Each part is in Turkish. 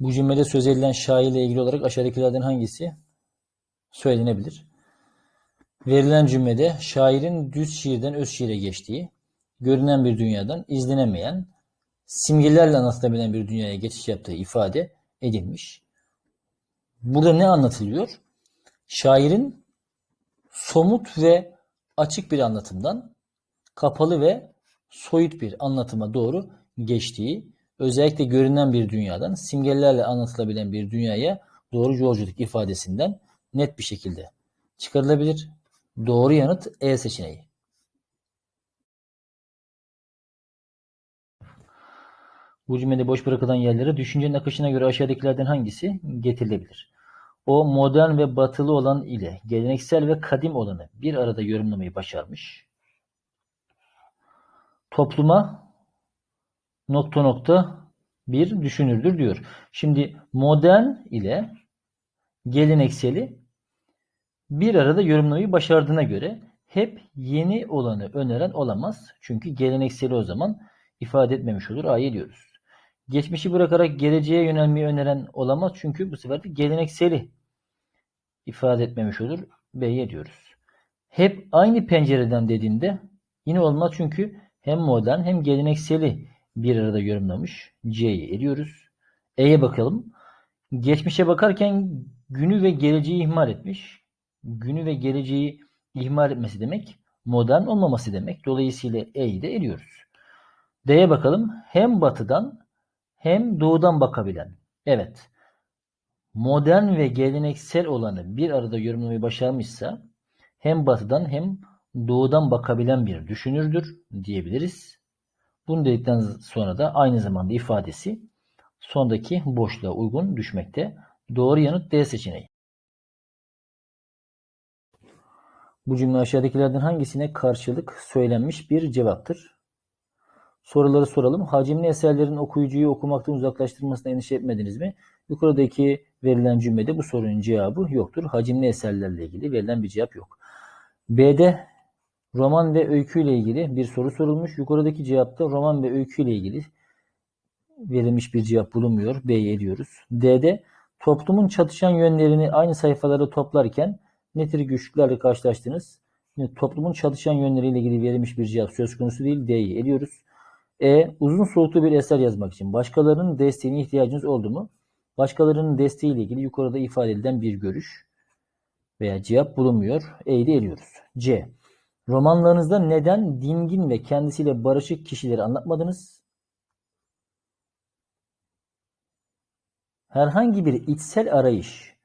Bu cümlede söz edilen şairle ilgili olarak aşağıdakilerden hangisi söylenebilir? Verilen cümlede şairin düz şiirden öz şiire geçtiği, görünen bir dünyadan izlenemeyen, simgelerle anlatılabilen bir dünyaya geçiş yaptığı ifade edilmiş. Burada ne anlatılıyor? Şairin somut ve açık bir anlatımdan kapalı ve soyut bir anlatıma doğru geçtiği, özellikle görünen bir dünyadan simgelerle anlatılabilen bir dünyaya doğru yolculuk ifadesinden net bir şekilde çıkarılabilir. Doğru yanıt E seçeneği. Bu cümlede boş bırakılan yerlere düşüncenin akışına göre aşağıdakilerden hangisi getirilebilir? O modern ve batılı olan ile geleneksel ve kadim olanı bir arada yorumlamayı başarmış. Topluma nokta nokta bir düşünürdür diyor. Şimdi modern ile gelenekseli bir arada yorumlamayı başardığına göre hep yeni olanı öneren olamaz. Çünkü gelenekseli o zaman ifade etmemiş olur. A'yı diyoruz. Geçmişi bırakarak geleceğe yönelmeyi öneren olamaz. Çünkü bu sefer de gelenekseli ifade etmemiş olur. B'ye diyoruz. Hep aynı pencereden dediğinde yine olmaz. Çünkü hem modern hem gelenekseli bir arada yorumlamış. C'yi ediyoruz. E'ye bakalım. Geçmişe bakarken günü ve geleceği ihmal etmiş. Günü ve geleceği ihmal etmesi demek modern olmaması demek. Dolayısıyla E'yi de ediyoruz. D'ye bakalım. Hem batıdan hem doğudan bakabilen. Evet. Modern ve geleneksel olanı bir arada yorumlamayı başarmışsa hem batıdan hem doğudan bakabilen bir düşünürdür diyebiliriz. Bunu dedikten sonra da aynı zamanda ifadesi sondaki boşluğa uygun düşmekte. Doğru yanıt D seçeneği. Bu cümle aşağıdakilerden hangisine karşılık söylenmiş bir cevaptır? Soruları soralım. Hacimli eserlerin okuyucuyu okumaktan uzaklaştırmasına endişe etmediniz mi? Yukarıdaki verilen cümlede bu sorunun cevabı yoktur. Hacimli eserlerle ilgili verilen bir cevap yok. B'de roman ve öykü ile ilgili bir soru sorulmuş. Yukarıdaki cevapta roman ve öykü ile ilgili verilmiş bir cevap bulunmuyor. B'ye ediyoruz. D'de toplumun çatışan yönlerini aynı sayfalara toplarken ne tür güçlüklerle karşılaştınız? Yine toplumun çatışan yönleriyle ilgili verilmiş bir cevap söz konusu değil. D'yi ediyoruz. E. Uzun soluklu bir eser yazmak için başkalarının desteğine ihtiyacınız oldu mu? Başkalarının desteğiyle ilgili yukarıda ifade edilen bir görüş veya cevap bulunmuyor. E'yi de eliyoruz. C. Romanlarınızda neden dingin ve kendisiyle barışık kişileri anlatmadınız? Herhangi bir içsel arayış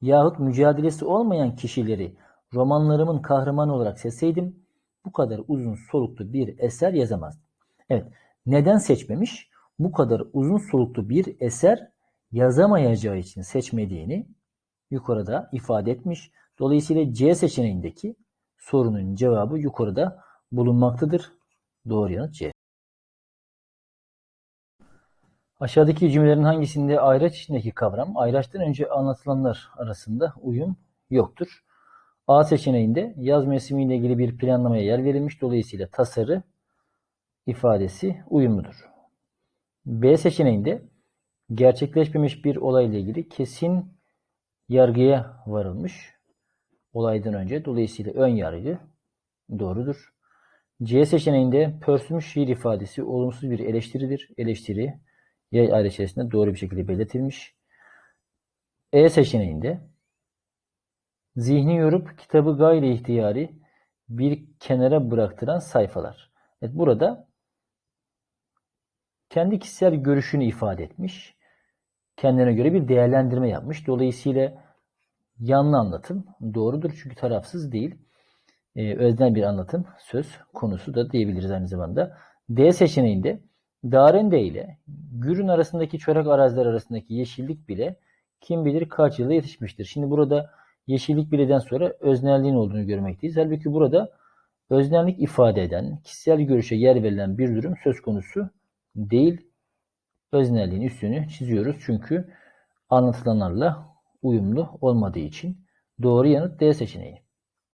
yahut mücadelesi olmayan kişileri romanlarımın kahramanı olarak seçseydim bu kadar uzun soluklu bir eser yazamazdım. Evet, neden seçmemiş? Bu kadar uzun soluklu bir eser yazamayacağı için seçmediğini yukarıda ifade etmiş. Dolayısıyla C seçeneğindeki sorunun cevabı yukarıda bulunmaktadır. Doğru yanıt C. Aşağıdaki cümlelerin hangisinde ayraç içindeki kavram ayraçtan önce anlatılanlar arasında uyum yoktur? A seçeneğinde yaz mevsimiyle ilgili bir planlamaya yer verilmiş. Dolayısıyla tasarı ifadesi uyumludur. B seçeneğinde gerçekleşmemiş bir olayla ilgili kesin yargıya varılmış olaydan önce. Dolayısıyla ön yargı doğrudur. C seçeneğinde pörsümüş şiir ifadesi olumsuz bir eleştiridir. Eleştiri yay aile içerisinde doğru bir şekilde belirtilmiş. E seçeneğinde zihni yorup kitabı gayri ihtiyari bir kenara bıraktıran sayfalar. Evet, burada kendi kişisel görüşünü ifade etmiş. Kendine göre bir değerlendirme yapmış. Dolayısıyla yanlı anlatım doğrudur çünkü tarafsız değil. Ee, öznel bir anlatım söz konusu da diyebiliriz aynı zamanda. D seçeneğinde Darende ile Gürün arasındaki çorak araziler arasındaki yeşillik bile kim bilir kaç yılda yetişmiştir. Şimdi burada yeşillik bileden sonra öznelliğin olduğunu görmekteyiz. Halbuki burada öznellik ifade eden, kişisel görüşe yer verilen bir durum söz konusu değil. Öznelliğin üstünü çiziyoruz çünkü anlatılanlarla uyumlu olmadığı için doğru yanıt D seçeneği.